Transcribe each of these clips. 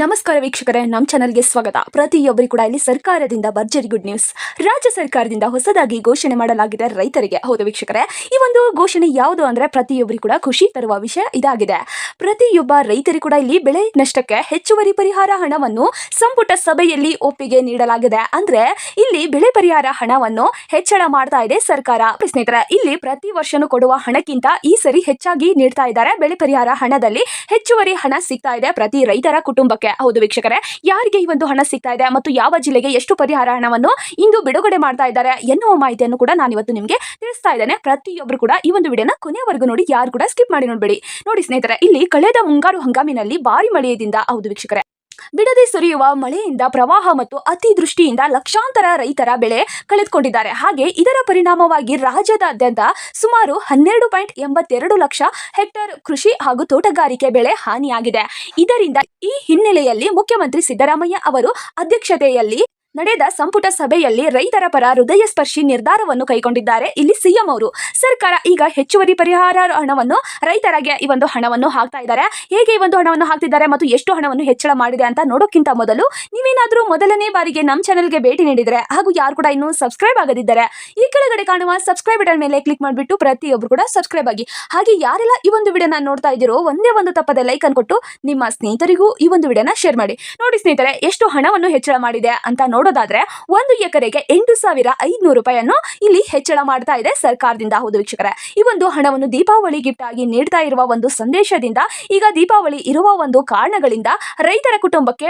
ನಮಸ್ಕಾರ ವೀಕ್ಷಕರೇ ನಮ್ಮ ಚಾನಲ್ಗೆ ಸ್ವಾಗತ. ಪ್ರತಿಯೊಬ್ಬರಿಗೂ ಕೂಡ ಇಲ್ಲಿ ಸರ್ಕಾರದಿಂದ ಭರ್ಜರಿ ಗುಡ್ ನ್ಯೂಸ್ ರಾಜ್ಯ ಸರ್ಕಾರದಿಂದ ಹೊಸದಾಗಿ ಘೋಷಣೆ ಮಾಡಲಾಗಿದೆ ರೈತರಿಗೆ. ಹೌದು ವೀಕ್ಷಕರೇ, ಈ ಒಂದು ಘೋಷಣೆ ಯಾವುದು ಅಂದ್ರೆ ಪ್ರತಿಯೊಬ್ಬರಿಗೂ ಕೂಡ ಖುಷಿ ತರುವ ವಿಷಯ ಇದಾಗಿದೆ. ಪ್ರತಿಯೊಬ್ಬ ರೈತರಿಗೂ ಕೂಡ ಇಲ್ಲಿ ಬೆಳೆ ನಷ್ಟಕ್ಕೆ ಹೆಚ್ಚುವರಿ ಪರಿಹಾರ ಹಣವನ್ನು ಸಂಪುಟ ಸಭೆಯಲ್ಲಿ ಒಪ್ಪಿಗೆ ನೀಡಲಾಗಿದೆ. ಅಂದ್ರೆ ಇಲ್ಲಿ ಬೆಳೆ ಪರಿಹಾರ ಹಣವನ್ನು ಹೆಚ್ಚಳ ಮಾಡ್ತಾ ಇದೆ ಸರ್ಕಾರ. ಸ್ನೇಹಿತರೆ, ಇಲ್ಲಿ ಪ್ರತಿ ವರ್ಷನೂ ಕೊಡುವ ಹಣಕ್ಕಿಂತ ಈ ಸರಿ ಹೆಚ್ಚಾಗಿ ನೀಡ್ತಾ ಇದ್ದಾರೆ. ಬೆಳೆ ಪರಿಹಾರ ಹಣದಲ್ಲಿ ಹೆಚ್ಚುವರಿ ಹಣ ಸಿಗ್ತಾ ಇದೆ ಪ್ರತಿ ರೈತರ ಕುಟುಂಬಕ್ಕೆ. ಹೌದು ವೀಕ್ಷಕರೇ, ಯಾರಿಗೆ ಈ ಒಂದು ಹಣ ಸಿಗ್ತಾ ಇದೆ ಮತ್ತು ಯಾವ ಜಿಲ್ಲೆಗೆ ಎಷ್ಟು ಪರಿಹಾರ ಹಣವನ್ನು ಇಂದು ಬಿಡುಗಡೆ ಮಾಡ್ತಾ ಇದ್ದಾರೆ ಎನ್ನುವ ಮಾಹಿತಿಯನ್ನು ಕೂಡ ನಾನು ಇವತ್ತು ನಿಮಗೆ ತಿಳಿಸ್ತಾ ಇದ್ದೇನೆ. ಪ್ರತಿಯೊಬ್ಬರು ಕೂಡ ಈ ಒಂದು ವಿಡಿಯೋನ ಕೊನೆಯವರೆಗೂ ನೋಡಿ, ಯಾರು ಕೂಡ ಸ್ಕಿಪ್ ಮಾಡಿ ನೋಡಬೇಡಿ. ನೋಡಿ ಸ್ನೇಹಿತರೆ, ಇಲ್ಲಿ ಕಳೆದ ಮುಂಗಾರು ಹಂಗಾಮಿನಲ್ಲಿ ಭಾರಿ ಮಳೆಯಿಂದ, ಹೌದು ವೀಕ್ಷಕರೇ ಬಿಡದೆ ಸುರಿಯುವ ಮಳೆಯಿಂದ ಪ್ರವಾಹ ಮತ್ತು ಅತಿವೃಷ್ಟಿಯಿಂದ ಲಕ್ಷಾಂತರ ರೈತರ ಬೆಳೆ ಕಳೆದುಕೊಂಡಿದ್ದಾರೆ. ಹಾಗೆ ಇದರ ಪರಿಣಾಮವಾಗಿ ರಾಜ್ಯದಾದ್ಯಂತ ಸುಮಾರು ಹನ್ನೆರಡು ಪಾಯಿಂಟ್ ಎಂಬತ್ತೆರಡು ಲಕ್ಷ ಹೆಕ್ಟೇರ್ ಕೃಷಿ ಹಾಗೂ ತೋಟಗಾರಿಕೆ ಬೆಳೆ ಹಾನಿಯಾಗಿದೆ. ಇದರಿಂದ ಈ ಹಿನ್ನೆಲೆಯಲ್ಲಿ ಮುಖ್ಯಮಂತ್ರಿ ಸಿದ್ದರಾಮಯ್ಯ ಅವರು ಅಧ್ಯಕ್ಷತೆಯಲ್ಲಿ ನಡೆದ ಸಂಪುಟ ಸಭೆಯಲ್ಲಿ ರೈತರ ಪರ ಹೃದಯ ಸ್ಪರ್ಶಿ ನಿರ್ಧಾರವನ್ನು ಕೈಗೊಂಡಿದ್ದಾರೆ. ಇಲ್ಲಿ ಸಿಎಂ ಅವರು, ಸರ್ಕಾರ ಈಗ ಹೆಚ್ಚುವರಿ ಪರಿಹಾರ ಹಣವನ್ನು, ರೈತರಿಗೆ ಈ ಒಂದು ಹಣವನ್ನು ಹಾಕ್ತಾ ಇದ್ದಾರೆ. ಹೇಗೆ ಈ ಒಂದು ಹಣವನ್ನು ಹಾಕ್ತಿದ್ದಾರೆ ಮತ್ತು ಎಷ್ಟು ಹಣವನ್ನು ಹೆಚ್ಚಳ ಮಾಡಿದೆ ಅಂತ ನೋಡೋಕ್ಕಿಂತ ಮೊದಲು ನೀವೇನಾದರೂ ಮೊದಲನೇ ಬಾರಿಗೆ ನಮ್ಮ ಚಾನೆಲ್ಗೆ ಭೇಟಿ ನೀಡಿದರೆ ಹಾಗೂ ಯಾರು ಕೂಡ ಇನ್ನೂ ಸಬ್ಸ್ಕ್ರೈಬ್ ಆಗದಿದ್ದರೆ ಈ ಕೆಳಗಡೆ ಕಾಣುವ ಸಬ್ಸ್ಕ್ರೈಬ್ ಬಟನ್ ಮೇಲೆ ಕ್ಲಿಕ್ ಮಾಡಿಬಿಟ್ಟು ಪ್ರತಿಯೊಬ್ಬರು ಕೂಡ ಸಬ್ಸ್ಕ್ರೈಬ್ ಆಗಿ. ಹಾಗೆ ಯಾರೆಲ್ಲ ಈ ಒಂದು ವಿಡಿಯೋನ ನೋಡ್ತಾ ಇದ್ದೀರೋ ಒಂದೇ ಒಂದು ತಪ್ಪದೆ ಲೈಕ್ ಅನ್ನು ಕೊಟ್ಟು ನಿಮ್ಮ ಸ್ನೇಹಿತರಿಗೂ ಈ ಒಂದು ವಿಡಿಯೋನ ಶೇರ್ ಮಾಡಿ. ನೋಡಿ ಸ್ನೇಹಿತರೆ, ಎಷ್ಟು ಹಣವನ್ನು ಹೆಚ್ಚಳ ಮಾಡಿದೆ ಅಂತ ನೋಡೋದಾದ್ರೆ ಒಂದು ಎಕರೆಗೆ ಎಂಟು ಸಾವಿರ ಐದುನೂರು ರೂಪಾಯಿಯನ್ನು ಇಲ್ಲಿ ಹೆಚ್ಚಳ ಮಾಡ್ತಾ ಇದೆ ಸರ್ಕಾರದಿಂದ. ಹೌದು ವೀಕ್ಷಕರೇ, ಈ ಒಂದು ಹಣವನ್ನು ದೀಪಾವಳಿ ಗಿಫ್ಟ್ ಆಗಿ ನೀಡ್ತಾ ಇರುವ ಒಂದು ಸಂದೇಶದಿಂದ ಈಗ ದೀಪಾವಳಿ ಇರುವ ಒಂದು ಕಾರಣಗಳಿಂದ ರೈತರ ಕುಟುಂಬಕ್ಕೆ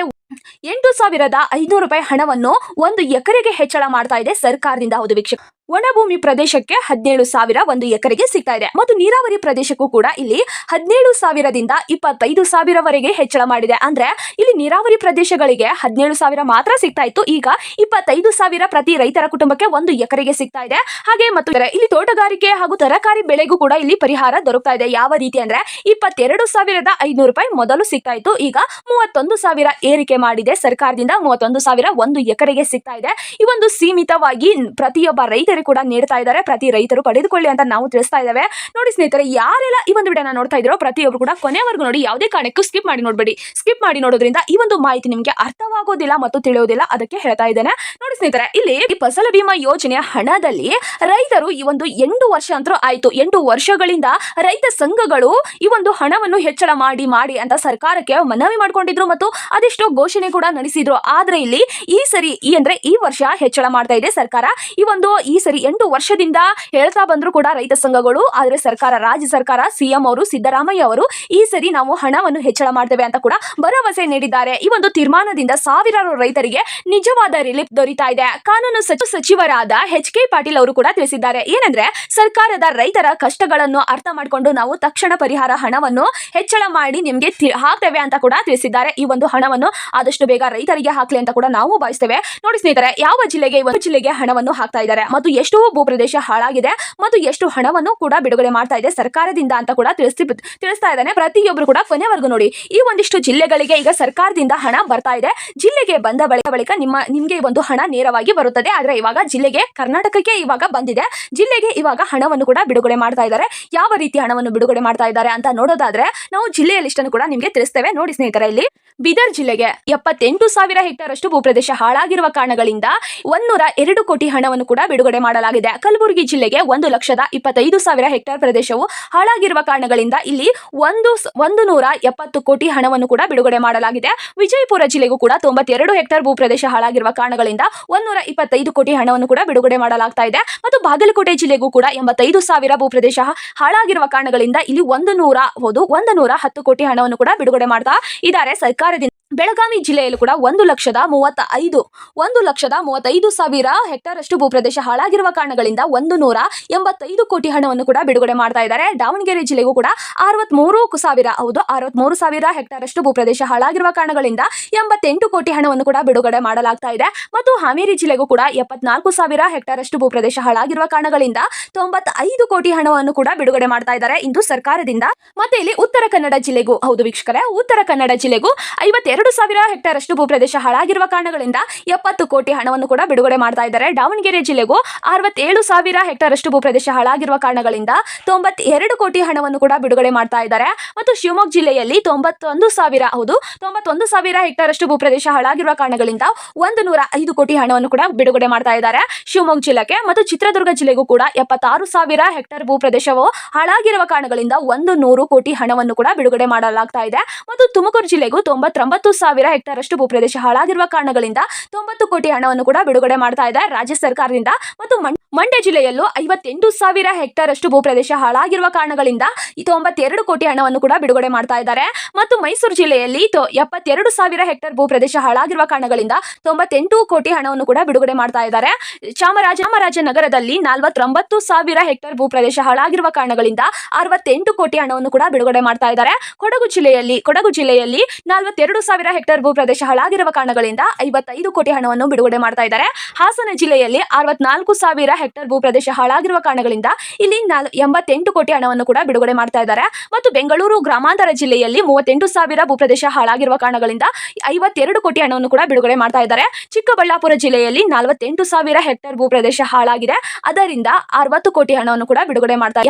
ಎಂಟು ಸಾವಿರದ ಐನೂರು ರೂಪಾಯಿ ಹಣವನ್ನು ಒಂದು ಎಕರೆಗೆ ಹೆಚ್ಚಳ ಮಾಡ್ತಾ ಇದೆ ಸರ್ಕಾರದಿಂದ, ಹೌದು ವೀಕ್ಷಕ. ಒಣಭೂಮಿ ಪ್ರದೇಶಕ್ಕೆ ಹದಿನೇಳು ಸಾವಿರ ಒಂದು ಎಕರೆಗೆ ಸಿಗ್ತಾ ಇದೆ. ಮತ್ತು ನೀರಾವರಿ ಪ್ರದೇಶಕ್ಕೂ ಕೂಡ ಇಲ್ಲಿ ಹದಿನೇಳು ಸಾವಿರದಿಂದ ಇಪ್ಪತ್ತೈದು ಸಾವಿರವರೆಗೆ ಹೆಚ್ಚಳ ಮಾಡಿದೆ. ಅಂದ್ರೆ ಇಲ್ಲಿ ನೀರಾವರಿ ಪ್ರದೇಶಗಳಿಗೆ ಹದಿನೇಳು ಸಾವಿರ ಮಾತ್ರ ಸಿಗ್ತಾ ಇತ್ತು. ಈಗ ಇಪ್ಪತ್ತೈದು ಸಾವಿರ ಪ್ರತಿ ರೈತರ ಕುಟುಂಬಕ್ಕೆ ಒಂದು ಎಕರೆಗೆ ಸಿಗ್ತಾ ಇದೆ. ಹಾಗೆ ಮತ್ತು ಇಲ್ಲಿ ತೋಟಗಾರಿಕೆ ಹಾಗೂ ತರಕಾರಿ ಬೆಳೆಗೂ ಕೂಡ ಇಲ್ಲಿ ಪರಿಹಾರ ದೊರಕ್ತಾ ಇದೆ. ಯಾವ ರೀತಿ ಅಂದ್ರೆ ಇಪ್ಪತ್ತೆರಡು ಸಾವಿರದ ಐನೂರು ರೂಪಾಯಿ ಮೊದಲು ಸಿಗ್ತಾ ಇತ್ತು. ಈಗ ಮೂವತ್ತೊಂದು ಸಾವಿರ ಏರಿಕೆ ಮಾಡಿದೆ. ಸರ್ಕಾರದಿಂದ ಮೂವತ್ತೊಂದು ಸಾವಿರ ಒಂದು ಎಕರೆಗೆ ಸಿಗ್ತಾ ಇದೆ. ಈ ಒಂದು ಸೀಮಿತವಾಗಿ ಪ್ರತಿಯೊಬ್ಬ ರೈತರು ಕೂಡ ನೀಡ್ತಾ ಇದ್ದಾರೆ. ಪ್ರತಿ ರೈತರು ಪಡೆದುಕೊಳ್ಳಿ ಅಂತ ನಾವು ತಿಳಿಸ್ತಾ ಇದ್ದೇವೆ. ನೋಡಿ ಸ್ನೇಹಿತರೆ, ಯಾರೆಲ್ಲ ಈ ಒಂದು ವಿಡಿಯೋನ ನೋಡ್ತಾ ಇದ್ರೋ ಪ್ರತಿಯೊಬ್ಬರು ಕೂಡ ಕೊನೆವರೆಗೂ ನೋಡಿ ಯಾವುದೇ ಕಾರಣಕ್ಕೂ ಸ್ಕಿಪ್ ಮಾಡಿ ನೋಡಬೇಡಿ. ಸ್ಕಿಪ್ ಮಾಡಿ ನೋಡೋದ್ರಿಂದ ಈ ಒಂದು ಮಾಹಿತಿ ನಿಮಗೆ ಅರ್ಥವಾಗೋದಿಲ್ಲ ಮತ್ತು ತಿಳಿಯೋದಿಲ್ಲ ಅದಕ್ಕೆ ಹೇಳ್ತಾ ಇದ್ದೇನೆ. ನೋಡಿ ಸ್ನೇಹಿತರೆ, ಇಲ್ಲಿ ಫಸಲ ಬಿಮಾ ಯೋಜನೆಯ ಹಣದಲ್ಲಿ ರೈತರು ಈ ಒಂದು ಎಂಟು ವರ್ಷ ಅಂತೂ ಆಯಿತು. ಎಂಟು ವರ್ಷಗಳಿಂದ ರೈತ ಸಂಘಗಳು ಈ ಒಂದು ಹಣವನ್ನು ಹೆಚ್ಚಳ ಮಾಡಿ ಮಾಡಿ ಅಂತ ಸರ್ಕಾರಕ್ಕೆ ಮನವಿ ಮಾಡಿಕೊಂಡಿದ್ರು ಮತ್ತು ಅದೆಷ್ಟೋ ಘೋಷಣೆ ಕೂಡ ನಡೆಸಿದ್ರು. ಆದ್ರೆ ಇಲ್ಲಿ ಈ ಸರಿ ಈ ಅಂದ್ರೆ ಈ ವರ್ಷ ಹೆಚ್ಚಳ ಮಾಡ್ತಾ ಇದೆ ಸರ್ಕಾರ. ಈ ಒಂದು ಈ ಸರಿ ಎಂಟು ವರ್ಷದಿಂದ ಹೇಳ್ತಾ ಬಂದ್ರು ಕೂಡ ರೈತ ಸಂಘಗಳು. ಆದ್ರೆ ಸರ್ಕಾರ, ರಾಜ್ಯ ಸರ್ಕಾರ ಸಿಎಂ ಅವರು, ಸಿದ್ದರಾಮಯ್ಯ ಅವರು ಈ ಸರಿ ನಾವು ಹಣವನ್ನು ಹೆಚ್ಚಳ ಮಾಡ್ತೇವೆ ಅಂತ ಕೂಡ ಭರವಸೆ ನೀಡಿದ್ದಾರೆ. ಈ ಒಂದು ತೀರ್ಮಾನದಿಂದ ಸಾವಿರಾರು ರೈತರಿಗೆ ನಿಜವಾದ ರಿಲೀಫ್ ದೊರೀತಾ ಇದೆ. ಕಾನೂನು ಸಚಿವ ಸಚಿವರಾದ ಎಚ್ ಕೆ ಪಾಟೀಲ್ ಅವರು ಕೂಡ ತಿಳಿಸಿದ್ದಾರೆ. ಏನಂದ್ರೆ ಸರ್ಕಾರದ ರೈತರ ಕಷ್ಟಗಳನ್ನು ಅರ್ಥ ಮಾಡಿಕೊಂಡು ನಾವು ತಕ್ಷಣ ಪರಿಹಾರ ಹಣವನ್ನು ಹೆಚ್ಚಳ ಮಾಡಿ ನಿಮ್ಗೆ ಹಾಕ್ತೇವೆ ಅಂತ ಕೂಡ ತಿಳಿಸಿದ್ದಾರೆ. ಈ ಒಂದು ಹಣವನ್ನು ಆದಷ್ಟು ಬೇಗ ರೈತರಿಗೆ ಹಾಕ್ಲಿ ಅಂತ ಕೂಡ ನಾವು ಭಾವಿಸ್ತೇವೆ. ನೋಡಿ ಸ್ನೇಹಿತರೆ, ಯಾವ ಜಿಲ್ಲೆಗೆ ಒಂದು ಜಿಲ್ಲೆಗೆ ಹಣವನ್ನು ಹಾಕ್ತಾ ಇದ್ದಾರೆ? ಮತ್ತು ಎಷ್ಟು ಭೂಪ್ರದೇಶ ಹಾಳಾಗಿದೆ ಮತ್ತು ಎಷ್ಟು ಹಣವನ್ನು ಕೂಡ ಬಿಡುಗಡೆ ಮಾಡ್ತಾ ಇದೆ ಸರ್ಕಾರದಿಂದ ಅಂತ ಕೂಡ ತಿಳಿಸಿ ತಿಳಿಸ್ತಾ ಇದ್ದಾನೆ ಪ್ರತಿಯೊಬ್ಬರು ಕೂಡ ಕೊನೆವರೆಗೂ ನೋಡಿ. ಈ ಒಂದಿಷ್ಟು ಜಿಲ್ಲೆಗಳಿಗೆ ಈಗ ಸರ್ಕಾರದಿಂದ ಹಣ ಬರ್ತಾ ಇದೆ. ಜಿಲ್ಲೆಗೆ ಬಂದ ಬಳಿಕ ಬಳಿಕ ನಿಮ್ಮ, ನಿಮಗೆ ಒಂದು ಹಣ ನೇರವಾಗಿ ಬರುತ್ತದೆ. ಆದರೆ ಇವಾಗ ಜಿಲ್ಲೆಗೆ, ಕರ್ನಾಟಕಕ್ಕೆ ಇವಾಗ ಬಂದಿದೆ. ಜಿಲ್ಲೆಗೆ ಇವಾಗ ಹಣವನ್ನು ಕೂಡ ಬಿಡುಗಡೆ ಮಾಡ್ತಾ ಇದ್ದಾರೆ. ಯಾವ ರೀತಿ ಹಣವನ್ನು ಬಿಡುಗಡೆ ಮಾಡ್ತಾ ಇದ್ದಾರೆ ಅಂತ ನೋಡೋದಾದ್ರೆ, ನಾವು ಜಿಲ್ಲೆಯ ಲಿಸ್ಟನ್ನು ಕೂಡ ನಿಮಗೆ ತಿಳಿಸ್ತೇವೆ. ನೋಡಿ ಸ್ನೇಹಿತರೆ, ಇಲ್ಲಿ ಬೀದರ್ ಜಿಲ್ಲೆಗೆ ಎಪ್ಪತ್ತೆಂಟು ಸಾವಿರ ಹೆಕ್ಟೇರ್ ಅಷ್ಟು ಭೂಪ್ರದೇಶ ಹಾಳಾಗಿರುವ ಕಾರಣಗಳಿಂದ ಒಂದೂರ ಎರಡು ಕೋಟಿ ಹಣವನ್ನು ಕೂಡ ಬಿಡುಗಡೆ ಮಾಡಲಾಗಿದೆ. ಕಲಬುರಗಿ ಜಿಲ್ಲೆಗೆ ಒಂದು ಲಕ್ಷದ ಇಪ್ಪತ್ತೈದು ಸಾವಿರ ಹೆಕ್ಟೇರ್ ಪ್ರದೇಶವು ಹಾಳಾಗಿರುವ ಕಾರಣಗಳಿಂದ ಇಲ್ಲಿ ಒಂದು ಒಂದು ನೂರ ಎಪ್ಪತ್ತು ಕೋಟಿ ಹಣವನ್ನು ಕೂಡ ಬಿಡುಗಡೆ ಮಾಡಲಾಗಿದೆ. ವಿಜಯಪುರ ಜಿಲ್ಲೆಗೂ ಕೂಡ ತೊಂಬತ್ತೆರಡು ಹೆಕ್ಟೇರ್ ಭೂಪ್ರದೇಶ ಹಾಳಾಗಿರುವ ಕಾರಣಗಳಿಂದ ಒಂದೂರ ಇಪ್ಪತ್ತೈದು ಕೋಟಿ ಹಣವನ್ನು ಕೂಡ ಬಿಡುಗಡೆ ಮಾಡಲಾಗ್ತಾ ಇದೆ. ಮತ್ತು ಬಾಗಲಕೋಟೆ ಜಿಲ್ಲೆಗೂ ಕೂಡ ಎಂಬತ್ತೈದು ಸಾವಿರ ಭೂಪ್ರದೇಶ ಹಾಳಾಗಿರುವ ಕಾರಣಗಳಿಂದ ಇಲ್ಲಿ ಒಂದು ನೂರ, ಹೌದು, ಒಂದು ನೂರ ಹತ್ತು ಕೋಟಿ ಹಣವನ್ನು ಕೂಡ ಬಿಡುಗಡೆ ಮಾಡ್ತಾ ಇದ್ದಾರೆ ಸರ್ಕಾರದಿಂದ. ಬೆಳಗಾವಿ ಜಿಲ್ಲೆಯಲ್ಲೂ ಕೂಡ ಒಂದು ಲಕ್ಷದ ಮೂವತ್ತ ಐದು ಒಂದು ಲಕ್ಷದ ಮೂವತ್ತೈದು ಸಾವಿರ ಹೆಕ್ಟೇರ್ ಅಷ್ಟು ಭೂಪ್ರದೇಶ ಹಾಳಾಗಿರುವ ಕಾರಣಗಳಿಂದ ಒಂದು ನೂರ ಎಂಬತ್ತೈದು ಕೋಟಿ ಹಣವನ್ನು ಕೂಡ ಬಿಡುಗಡೆ ಮಾಡ್ತಾ ಇದ್ದಾರೆ. ದಾವಣಗೆರೆ ಜಿಲ್ಲೆಗೂ ಕೂಡ ಅರವತ್ಮೂರು ಸಾವಿರ, ಹೌದು, ಅರವತ್ಮೂರು ಸಾವಿರ ಹೆಕ್ಟೇರ್ ಅಷ್ಟು ಭೂಪ್ರದೇಶ ಹಾಳಾಗಿರುವ ಕಾರಣಗಳಿಂದ ಎಂಬತ್ತೆಂಟು ಕೋಟಿ ಹಣವನ್ನು ಕೂಡ ಬಿಡುಗಡೆ ಮಾಡಲಾಗ್ತಾ ಇದೆ. ಮತ್ತು ಹಾವೇರಿ ಜಿಲ್ಲೆಗೂ ಕೂಡ ಎಪ್ಪತ್ನಾಲ್ಕು ಸಾವಿರ ಹೆಕ್ಟೇರ್ ಅಷ್ಟು ಭೂಪ್ರದೇಶ ಹಾಳಾಗಿರುವ ಕಾರಣಗಳಿಂದ ತೊಂಬತ್ತೈದು ಕೋಟಿ ಹಣವನ್ನು ಕೂಡ ಬಿಡುಗಡೆ ಮಾಡ್ತಾ ಇದ್ದಾರೆ ಇಂದು ಸರ್ಕಾರದಿಂದ. ಮತ್ತೆ ಇಲ್ಲಿ ಉತ್ತರ ಕನ್ನಡ ಜಿಲ್ಲೆಗೂ, ಹೌದು ವೀಕ್ಷಕರೇ, ಉತ್ತರ ಕನ್ನಡ ಜಿಲ್ಲೆಗೂ ಐವತ್ತೆರಡು ಎರಡು ಸಾವಿರ ಹೆಕ್ಟೇರ್ ಅಷ್ಟು ಭೂಪ್ರದೇಶ ಹಾಳಾಗಿರುವ ಕಾರಣಗಳಿಂದ ಎಪ್ಪತ್ತು ಕೋಟಿ ಹಣವನ್ನು ಕೂಡ ಬಿಡುಗಡೆ ಮಾಡ್ತಾ ಇದ್ದಾರೆ. ದಾವಣಗೆರೆ ಜಿಲ್ಲೆಗೂ ಅರವತ್ತೇಳು ಸಾವಿರ ಹೆಕ್ಟೇರ್ ಅಷ್ಟು ಭೂಪ್ರದೇಶ ಹಾಳಾಗಿರುವ ಕಾರಣಗಳಿಂದ ತೊಂಬತ್ತೆರಡು ಕೋಟಿ ಹಣವನ್ನು ಕೂಡ ಬಿಡುಗಡೆ ಮಾಡ್ತಾ ಇದ್ದಾರೆ. ಮತ್ತು ಶಿವಮೊಗ್ಗ ಜಿಲ್ಲೆಯಲ್ಲಿ ತೊಂಬತ್ತೊಂದು ಸಾವಿರ, ಹೌದು, ತೊಂಬತ್ತೊಂದು ಸಾವಿರ ಹೆಕ್ಟೇರ್ ಅಷ್ಟು ಭೂಪ್ರದೇಶ ಹಾಳಾಗಿರುವ ಕಾರಣಗಳಿಂದ ಒಂದು ನೂರ ಐದು ಕೋಟಿ ಹಣವನ್ನು ಕೂಡ ಬಿಡುಗಡೆ ಮಾಡ್ತಾ ಇದ್ದಾರೆ. ಶಿವಮೊಗ್ಗ ಜಿಲ್ಲೆಗೆ ಮತ್ತು ಚಿತ್ರದುರ್ಗ ಜಿಲ್ಲೆಗೂ ಕೂಡ ಎಪ್ಪತ್ತಾರು ಸಾವಿರ ಹೆಕ್ಟೇರ್ ಭೂಪ್ರದೇಶವು ಹಾಳಾಗಿರುವ ಕಾರಣಗಳಿಂದ ಒಂದು ನೂರು ಕೋಟಿ ಹಣವನ್ನು ಕೂಡ ಬಿಡುಗಡೆ ಮಾಡಲಾಗ್ತಾ ಇದೆ. ಮತ್ತು ತುಮಕೂರು ಜಿಲ್ಲೆಗೂ ತೊಂಬತ್ತೊಂಬತ್ತು ಸಾವಿರ ಹೆಕ್ಟೇರ್ ಅಷ್ಟು ಭೂಪ್ರದೇಶ ಹಾಳಾಗಿರುವ ಕಾರಣಗಳಿಂದ ತೊಂಬತ್ತು ಕೋಟಿ ಹಣವನ್ನು ಕೂಡ ಬಿಡುಗಡೆ ಮಾಡ್ತಾ ಇದೆ ರಾಜ್ಯ ಸರ್ಕಾರದಿಂದ. ಮತ್ತು ಮಂಡ್ಯ ಜಿಲ್ಲೆಯಲ್ಲೂ ಐವತ್ತೆಂಟು ಸಾವಿರ ಹೆಕ್ಟೇರ್ ಅಷ್ಟು ಭೂಪ್ರದೇಶ ಹಾಳಾಗಿರುವ ಕಾರಣಗಳಿಂದ ತೊಂಬತ್ತೆರಡು ಕೋಟಿ ಹಣವನ್ನು ಕೂಡ ಬಿಡುಗಡೆ ಮಾಡ್ತಾ ಇದ್ದಾರೆ. ಮತ್ತು ಮೈಸೂರು ಜಿಲ್ಲೆಯಲ್ಲಿ ಎಪ್ಪತ್ತೆರಡು ಸಾವಿರ ಹೆಕ್ಟೇರ್ ಭೂಪ್ರದೇಶ ಹಾಳಾಗಿರುವ ಕಾರಣಗಳಿಂದ ತೊಂಬತ್ತೆಂಟು ಕೋಟಿ ಹಣವನ್ನು ಕೂಡ ಬಿಡುಗಡೆ ಮಾಡ್ತಾ ಇದ್ದಾರೆ. ಚಾಮರಾಜ ಚಾಮರಾಜನಗರದಲ್ಲಿ ನಲವತ್ತೊಂಬತ್ತು ಸಾವಿರ ಹೆಕ್ಟೇರ್ ಭೂಪ್ರದೇಶ ಹಾಳಾಗಿರುವ ಕಾರಣಗಳಿಂದ ಅರವತ್ತೆಂಟು ಕೋಟಿ ಹಣವನ್ನು ಕೂಡ ಬಿಡುಗಡೆ ಮಾಡ್ತಾ ಇದ್ದಾರೆ. ಕೊಡಗು ಜಿಲ್ಲೆಯಲ್ಲಿ ಕೊಡಗು ಜಿಲ್ಲೆಯಲ್ಲಿ ನಲವತ್ತೆರಡು ಸಾವಿರ ಹೆಕ್ಟೇರ್ ಭೂ ಪ್ರದೇಶ ಹಾಳಾಗಿರುವ ಕಾರಣಗಳಿಂದ ಐವತ್ತೈದು ಕೋಟಿ ಹಣವನ್ನು ಬಿಡುಗಡೆ ಮಾಡ್ತಾ ಇದ್ದಾರೆ. ಹಾಸನ ಜಿಲ್ಲೆಯಲ್ಲಿ ಅರವತ್ನಾಲ್ಕು ಸಾವಿರ ಹೆಕ್ಟೇರ್ ಭೂ ಪ್ರದೇಶ ಹಾಳಾಗಿರುವ ಕಾರಣಗಳಿಂದ ಇಲ್ಲಿ ಎಂಬತ್ತೆಂಟು ಕೋಟಿ ಹಣವನ್ನು ಕೂಡ ಬಿಡುಗಡೆ ಮಾಡ್ತಾ ಇದ್ದಾರೆ. ಮತ್ತು ಬೆಂಗಳೂರು ಗ್ರಾಮಾಂತರ ಜಿಲ್ಲೆಯಲ್ಲಿ ಮೂವತ್ತೆಂಟು ಸಾವಿರ ಭೂಪ್ರದೇಶ ಹಾಳಾಗಿರುವ ಕಾರಣಗಳಿಂದ ಐವತ್ತೆರಡು ಕೋಟಿ ಹಣವನ್ನು ಕೂಡ ಬಿಡುಗಡೆ ಮಾಡ್ತಾ ಇದ್ದಾರೆ. ಚಿಕ್ಕಬಳ್ಳಾಪುರ ಜಿಲ್ಲೆಯಲ್ಲಿ ನಲವತ್ತೆಂಟು ಸಾವಿರ ಹೆಕ್ಟೇರ್ ಭೂಪ್ರದೇಶ ಹಾಳಾಗಿದೆ. ಅದರಿಂದ ಅರವತ್ತು ಕೋಟಿ ಹಣವನ್ನು ಕೂಡ ಬಿಡುಗಡೆ ಮಾಡ್ತಾ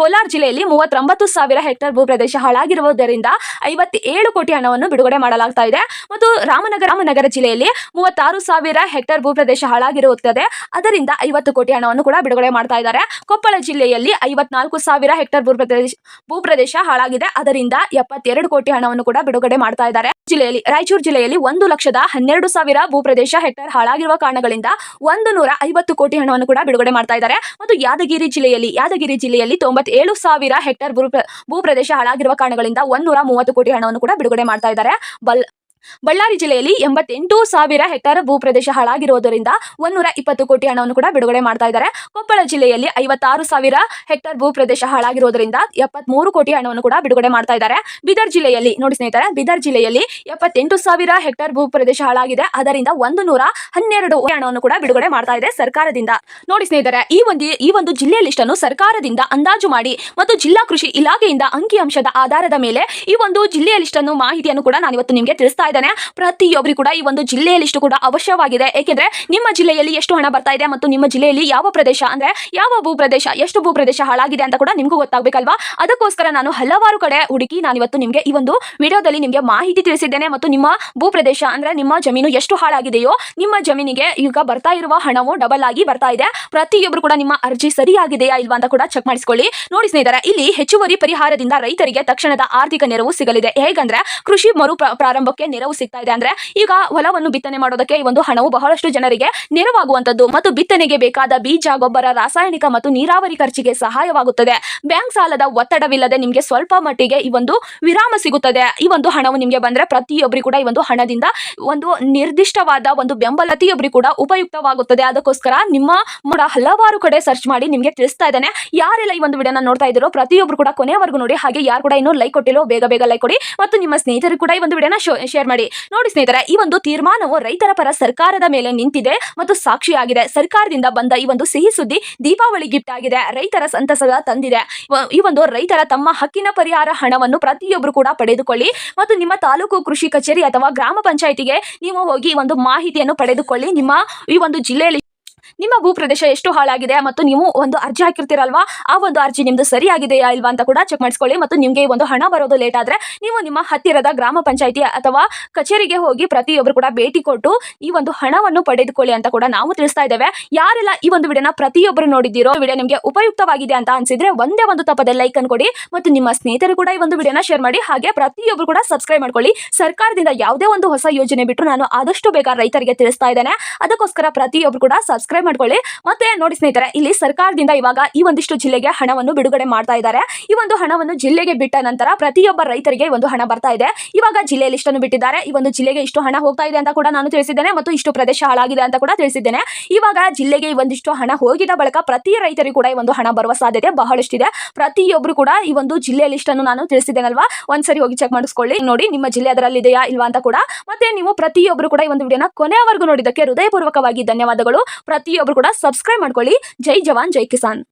ಕೋಲಾರ ಜಿಲ್ಲೆಯಲ್ಲಿ ಮೂವತ್ತೊಂಬತ್ತು ಸಾವಿರ ಹೆಕ್ಟೇರ್ ಭೂಪ್ರದೇಶ ಹಾಳಾಗಿರುವುದರಿಂದ ಐವತ್ತೇಳು ಕೋಟಿ ಹಣವನ್ನು ಬಿಡುಗಡೆ ಮಾಡಲಾಗ್ತಾ ಇದೆ. ಮತ್ತು ರಾಮನಗರ ರಾಮನಗರ ಜಿಲ್ಲೆಯಲ್ಲಿ ಮೂವತ್ತಾರು ಸಾವಿರ ಹೆಕ್ಟೇರ್ ಭೂಪ್ರದೇಶ ಹಾಳಾಗಿರುತ್ತದೆ. ಅದರಿಂದ ಐವತ್ತು ಕೋಟಿ ಹಣವನ್ನು ಕೂಡ ಬಿಡುಗಡೆ ಮಾಡ್ತಾ ಇದ್ದಾರೆ. ಕೊಪ್ಪಳ ಜಿಲ್ಲೆಯಲ್ಲಿ ಐವತ್ನಾಲ್ಕು ಸಾವಿರ ಹೆಕ್ಟೇರ್ ಭೂಪ್ರದೇಶ ಭೂಪ್ರದೇಶ ಹಾಳಾಗಿದೆ. ಅದರಿಂದ ಎಪ್ಪತ್ತೆರಡು ಕೋಟಿ ಹಣವನ್ನು ಕೂಡ ಬಿಡುಗಡೆ ಮಾಡ್ತಾ ಇದ್ದಾರೆ. ಜಿಲ್ಲೆಯಲ್ಲಿ, ರಾಯಚೂರು ಜಿಲ್ಲೆಯಲ್ಲಿ ಒಂದು ಲಕ್ಷದ ಹನ್ನೆರಡು ಸಾವಿರ ಭೂಪ್ರದೇಶ ಹೆಕ್ಟೇರ್ ಹಾಳಾಗಿರುವ ಕಾರಣಗಳಿಂದ ಒಂದು ನೂರ ಐವತ್ತು ಕೋಟಿ ಹಣವನ್ನು ಕೂಡ ಬಿಡುಗಡೆ ಮಾಡ್ತಾ ಇದ್ದಾರೆ. ಮತ್ತು ಯಾದಗಿರಿ ಜಿಲ್ಲೆಯಲ್ಲಿ ಯಾದಗಿರಿ ಜಿಲ್ಲೆಯಲ್ಲಿ ತೊಂಬತ್ತೇಳು ಸಾವಿರ ಹೆಕ್ಟೇರ್ ಭೂ ಭೂಪ್ರದೇಶ ಹಾಳಾಗಿರುವ ಕಾರಣಗಳಿಂದ ಒಂದೂರ ಮೂವತ್ತು ಕೋಟಿ ಹಣವನ್ನು ಕೂಡ ಬಿಡುಗಡೆ ಮಾಡ್ತಾ ಇದ್ದಾರೆ. ಬಲ್ ಬಳ್ಳಾರಿ ಜಿಲ್ಲೆಯಲ್ಲಿ ಎಂಬತ್ತೆಂಟು ಸಾವಿರ ಹೆಕ್ಟೇರ್ ಭೂಪ್ರದೇಶ ಹಾಳಾಗಿರುವುದರಿಂದ ಒಂದೂರ ಇಪ್ಪತ್ತು ಕೋಟಿ ಹಣವನ್ನು ಕೂಡ ಬಿಡುಗಡೆ ಮಾಡ್ತಾ ಇದ್ದಾರೆ. ಕೊಪ್ಪಳ ಜಿಲ್ಲೆಯಲ್ಲಿ ಐವತ್ತಾರು ಸಾವಿರ ಹೆಕ್ಟೇರ್ ಭೂಪ್ರದೇಶ ಹಾಳಾಗಿರುವುದರಿಂದ ಎಪ್ಪತ್ಮೂರು ಕೋಟಿ ಹಣವನ್ನು ಕೂಡ ಬಿಡುಗಡೆ ಮಾಡ್ತಾ ಇದ್ದಾರೆ. ಬೀದರ್ ಜಿಲ್ಲೆಯಲ್ಲಿ, ನೋಡಿ ಸ್ನೇಹಿತರೆ, ಬೀದರ್ ಜಿಲ್ಲೆಯಲ್ಲಿ ಎಪ್ಪತ್ತೆಂಟು ಸಾವಿರ ಹೆಕ್ಟೇರ್ ಭೂಪ್ರದೇಶ ಹಾಳಾಗಿದೆ. ಅದರಿಂದ ಒಂದು ನೂರ ಹನ್ನೆರಡು ಹಣವನ್ನು ಕೂಡ ಬಿಡುಗಡೆ ಮಾಡ್ತಾ ಇದೆ ಸರ್ಕಾರದಿಂದ. ನೋಡಿ ಸ್ನೇಹಿತರೆ, ಈ ಒಂದು ಈ ಒಂದು ಜಿಲ್ಲೆಯ ಲಿಸ್ಟ್ ಅನ್ನು ಸರ್ಕಾರದಿಂದ ಅಂದಾಜು ಮಾಡಿ ಮತ್ತು ಜಿಲ್ಲಾ ಕೃಷಿ ಇಲಾಖೆಯಿಂದ ಅಂಕಿಅಂಶದ ಆಧಾರದ ಮೇಲೆ ಈ ಒಂದು ಜಿಲ್ಲೆಯ ಲಿಸ್ಟ್ ಅನ್ನು ಮಾಹಿತಿಯನ್ನು ಕೂಡ ನಾನು ಇವತ್ತು ನಿಮಗೆ ತಿಳಿಸ್ತಾ ಇದ್ದೇನೆ. ಪ್ರತಿಯೊಬ್ಬರಿಗೂ ಕೂಡ ಈ ಒಂದು ಜಿಲ್ಲೆಯ ಲಿಸ್ಟ್ ಕೂಡ ಅವಶ್ಯವಾಗಿದೆ. ಏಕೆಂದ್ರೆ ನಿಮ್ಮ ಜಿಲ್ಲೆಯಲ್ಲಿ ಎಷ್ಟು ಹಣ ಬರ್ತಾ ಇದೆ ಮತ್ತು ನಿಮ್ಮ ಜಿಲ್ಲೆಯಲ್ಲಿ ಯಾವ ಪ್ರದೇಶ, ಅಂದ್ರೆ ಯಾವ ಭೂಪ್ರದೇಶ, ಎಷ್ಟು ಭೂಪ್ರದೇಶ ಹಾಳಾಗಿದೆ ಅಂತ ಕೂಡ ನಿಮಗೂ ಗೊತ್ತಾಗಬೇಕಲ್ವಾ? ಅದಕ್ಕೋಸ್ಕರ ನಾನು ಹಲವಾರು ಕಡೆ ಹುಡುಕಿ ನಾನು ಇವತ್ತು ನಿಮಗೆ ಈ ಒಂದು ವಿಡಿಯೋದಲ್ಲಿ ನಿಮಗೆ ಮಾಹಿತಿ ತಿಳಿಸಿದ್ದೇನೆ ಮತ್ತು ನಿಮ್ಮ ಭೂಪ್ರದೇಶ, ಅಂದ್ರೆ ನಿಮ್ಮ ಜಮೀನು ಎಷ್ಟು ಹಾಳಾಗಿದೆಯೋ, ನಿಮ್ಮ ಜಮೀನಿಗೆ ಈಗ ಬರ್ತಾ ಇರುವ ಹಣವು ಡಬಲ್ ಆಗಿ ಬರ್ತಾ ಇದೆ. ಪ್ರತಿಯೊಬ್ಬರು ಕೂಡ ನಿಮ್ಮ ಅರ್ಜಿ ಸರಿಯಾಗಿದೆಯಾ ಇಲ್ವಾ ಅಂತ ಕೂಡ ಚೆಕ್ ಮಾಡಿಸಿಕೊಳ್ಳಿ. ನೋಡಿ ಸ್ನೇಹಿತರೆ, ಇಲ್ಲಿ ಹೆಚ್ಚುವರಿ ಪರಿಹಾರದಿಂದ ರೈತರಿಗೆ ತಕ್ಷಣದ ಆರ್ಥಿಕ ನೆರವು ಸಿಗಲಿದೆ. ಹೇಗಂದ್ರೆ ಕೃಷಿ ಮರು ಪ್ರಾರಂಭಕ್ಕೆ ನೆರವು ಸಿಗ್ತಾ ಇದೆ ಅಂದ್ರೆ ಈಗ ಹೊಲವನ್ನು ಬಿತ್ತನೆ ಮಾಡೋದಕ್ಕೆ ಈ ಒಂದು ಹಣವು ಬಹಳಷ್ಟು ಜನರಿಗೆ ನೆರವಾಗುವಂತದ್ದು ಮತ್ತು ಬಿತ್ತನೆಗೆ ಬೇಕಾದ ಬೀಜ, ಗೊಬ್ಬರ, ರಾಸಾಯನಿಕ ಮತ್ತು ನೀರಾವರಿ ಖರ್ಚಿಗೆ ಸಹಾಯವಾಗುತ್ತದೆ. ಬ್ಯಾಂಕ್ ಸಾಲದ ಒತ್ತಡವಿಲ್ಲದೆ ನಿಮಗೆ ಸ್ವಲ್ಪ ಮಟ್ಟಿಗೆ ಈ ಒಂದು ವಿರಾಮ ಸಿಗುತ್ತದೆ. ಈ ಒಂದು ಹಣವು ನಿಮಗೆ ಬಂದ್ರೆ ಪ್ರತಿಯೊಬ್ಬರಿಗೂ ಕೂಡ ಈ ಒಂದು ಹಣದಿಂದ ಒಂದು ನಿರ್ದಿಷ್ಟವಾದ ಒಂದು ಬೆಂಬಲ ಕೂಡ ಉಪಯುಕ್ತವಾಗುತ್ತದೆ. ಅದಕ್ಕೋಸ್ಕರ ನಿಮ್ಮ ಕೂಡ ಹಲವಾರು ಕಡೆ ಸರ್ಚ್ ಮಾಡಿ ನಿಮಗೆ ತಿಳಿಸ್ತಾ ಇದ್ದೇನೆ. ಯಾರೆಲ್ಲ ಈ ಒಂದು ವಿಡಿಯೋನ ನೋಡ್ತಾ ಇದ್ದೀರೋ ಪ್ರತಿಯೊಬ್ಬರು ಕೂಡ ಕೊನೆವರೆಗೂ ನೋಡಿ. ಹಾಗೆ ಯಾರು ಕೂಡ ಇನ್ನೂ ಲೈಕ್ ಕೊಟ್ಟಿಲ್ಲೋ ಬೇಗ ಬೇಗ ಲೈಕ್ ಕೊಡಿ. ಮತ್ತು ನಿಮ್ಮ ಸ್ನೇಹಿತರು ಕೂಡ ಈ ಒಂದು ವಿಡಿಯೋನ ಶೇರ್ ಮಾಡಿ. ನೋಡಿ ಸ್ನೇಹಿತರೆ, ಈ ಒಂದು ತೀರ್ಮಾನವು ರೈತರ ಪರ ಸರ್ಕಾರದ ಮೇಲೆ ನಿಂತಿದೆ ಮತ್ತು ಸಾಕ್ಷಿಯಾಗಿದೆ. ಸರ್ಕಾರದಿಂದ ಬಂದ ಈ ಒಂದು ಸಿಹಿ ಸುದ್ದಿ ದೀಪಾವಳಿ ಗಿಫ್ಟ್ ಆಗಿದೆ. ರೈತರ ಸಂತಸದ ತಂದಿದೆ. ಈ ಒಂದು ರೈತರ ತಮ್ಮ ಹಕ್ಕಿನ ಪರಿಹಾರ ಹಣವನ್ನು ಪ್ರತಿಯೊಬ್ಬರು ಕೂಡ ಪಡೆದುಕೊಳ್ಳಿ ಮತ್ತು ನಿಮ್ಮ ತಾಲೂಕು ಕೃಷಿ ಕಚೇರಿ ಅಥವಾ ಗ್ರಾಮ ಪಂಚಾಯಿತಿಗೆ ನೀವು ಹೋಗಿ ಒಂದು ಮಾಹಿತಿಯನ್ನು ಪಡೆದುಕೊಳ್ಳಿ. ನಿಮ್ಮ ಈ ಒಂದು ಜಿಲ್ಲೆಯಲ್ಲಿ ನಿಮ್ಮ ಭೂಪ್ರದೇಶ ಎಷ್ಟು ಹಾಳಾಗಿದೆ ಮತ್ತು ನೀವು ಒಂದು ಅರ್ಜಿ ಹಾಕಿರ್ತೀರಲ್ವಾ? ಆ ಒಂದು ಅರ್ಜಿ ನಿಮ್ದು ಸರಿಯಾಗಿದೆಯಾ ಇಲ್ವಾ ಅಂತ ಕೂಡ ಚೆಕ್ ಮಾಡಿಸ್ಕೊಳ್ಳಿ ಮತ್ತು ನಿಮಗೆ ಒಂದು ಹಣ ಬರೋದು ಲೇಟ್ ಆದ್ರೆ ನೀವು ನಿಮ್ಮ ಹತ್ತಿರದ ಗ್ರಾಮ ಪಂಚಾಯಿತಿ ಅಥವಾ ಕಚೇರಿಗೆ ಹೋಗಿ ಪ್ರತಿಯೊಬ್ಬರು ಕೂಡ ಭೇಟಿ ಕೊಟ್ಟು ಈ ಒಂದು ಹಣವನ್ನು ಪಡೆದುಕೊಳ್ಳಿ ಅಂತ ಕೂಡ ನಾವು ತಿಳಿಸ್ತಾ ಇದ್ದೇವೆ. ಯಾರೆಲ್ಲ ಈ ಒಂದು ವಿಡಿಯೋನ ಪ್ರತಿಯೊಬ್ಬರು ನೋಡಿದ್ದೀರೋ ವಿಡಿಯೋ ನಿಮಗೆ ಉಪಯುಕ್ತವಾಗಿದೆ ಅಂತ ಅನ್ಸಿದ್ರೆ ಒಂದೇ ಒಂದು ತಪ್ಪದೆ ಲೈಕ್ ಅನ್ ಕೊಡಿ ಮತ್ತು ನಿಮ್ಮ ಸ್ನೇಹಿತರು ಕೂಡ ಈ ಒಂದು ವಿಡಿಯೋನ ಶೇರ್ ಮಾಡಿ ಹಾಗೆ ಪ್ರತಿಯೊಬ್ಬರು ಕೂಡ ಸಬ್ಸ್ಕ್ರೈಬ್ ಮಾಡ್ಕೊಳ್ಳಿ. ಸರ್ಕಾರದಿಂದ ಯಾವುದೇ ಒಂದು ಹೊಸ ಯೋಜನೆ ಬಿಟ್ಟು ನಾನು ಆದಷ್ಟು ಬೇಗ ರೈತರಿಗೆ ತಿಳಿಸ್ತಾ ಇದ್ದೇನೆ. ಅದಕ್ಕೋಸ್ಕರ ಪ್ರತಿಯೊಬ್ಬರು ಕೂಡ ಸಬ್ಸ್ಕ್ರೈಬ್ ಮಾಡ್ಕೊಳ್ಳಿ. ಮತ್ತೆ ನೋಡಿ ಸ್ನೇಹಿತರೆ, ಇಲ್ಲಿ ಸರ್ಕಾರದಿಂದ ಇವಾಗ ಈ ಒಂದಿಷ್ಟು ಜಿಲ್ಲೆಗೆ ಹಣವನ್ನು ಬಿಡುಗಡೆ ಮಾಡ್ತಾ ಇದ್ದಾರೆ. ಈ ಒಂದು ಹಣವನ್ನು ಜಿಲ್ಲೆಗೆ ಬಿಟ್ಟ ನಂತರ ಪ್ರತಿಯೊಬ್ಬ ರೈತರಿಗೆ ಒಂದು ಹಣ ಬರ್ತಾ ಇದೆ. ಇವಾಗ ಜಿಲ್ಲೆಯಲ್ಲಿ ಇಷ್ಟನ್ನು ಬಿಟ್ಟಿದ್ದಾರೆ. ಈ ಒಂದು ಜಿಲ್ಲೆಗೆ ಇಷ್ಟು ಹಣ ಹೋಗ್ತಾ ಇದೆ ಅಂತ ಕೂಡ ನಾನು ತಿಳಿಸಿದ್ದೇನೆ ಮತ್ತು ಇಷ್ಟು ಪ್ರದೇಶ ಹಾಳಾಗಿದೆ ಅಂತ ಕೂಡ ತಿಳಿಸಿದ್ದೇನೆ. ಇವಾಗ ಜಿಲ್ಲೆಗೆ ಈ ಒಂದಿಷ್ಟು ಹಣ ಹೋಗಿದ ಬಳಿಕ ಪ್ರತಿ ರೈತರಿಗೂ ಕೂಡ ಈ ಒಂದು ಹಣ ಬರುವ ಸಾಧ್ಯತೆ ಬಹಳಷ್ಟಿದೆ. ಪ್ರತಿಯೊಬ್ಬರು ಕೂಡ ಈ ಒಂದು ಜಿಲ್ಲೆ ಲಿಸ್ಟ್ ಅನ್ನು ನಾನು ತಿಳಿಸಿದ್ದೇನಲ್ವಾ? ಒಂದ್ಸರಿ ಹೋಗಿ ಚೆಕ್ ಮಾಡಿಸ್ಕೊಳ್ಳಿ. ನೋಡಿ, ನಿಮ್ಮ ಜಿಲ್ಲೆ ಅದರಲ್ಲಿ ಇದೆಯಾ ಇಲ್ವಾ ಅಂತ ಕೂಡ. ಮತ್ತೆ ನೀವು ಪ್ರತಿಯೊಬ್ಬರು ಕೂಡ ಈ ಒಂದು ವಿಡಿಯೋನ ಕೊನೆಯವರೆಗೂ ನೋಡಿದ್ದಕ್ಕೆ ಹೃದಯಪೂರ್ವಕವಾಗಿ ಧನ್ಯವಾದಗಳು. ಪ್ರತಿಯೊಬ್ಬರು ಕೂಡ ಸಬ್ಸ್ಕ್ರೈಬ್ ಮಾಡ್ಕೊಳ್ಳಿ. ಜೈ ಜವಾನ್ ಜೈ ಕಿಸಾನ್.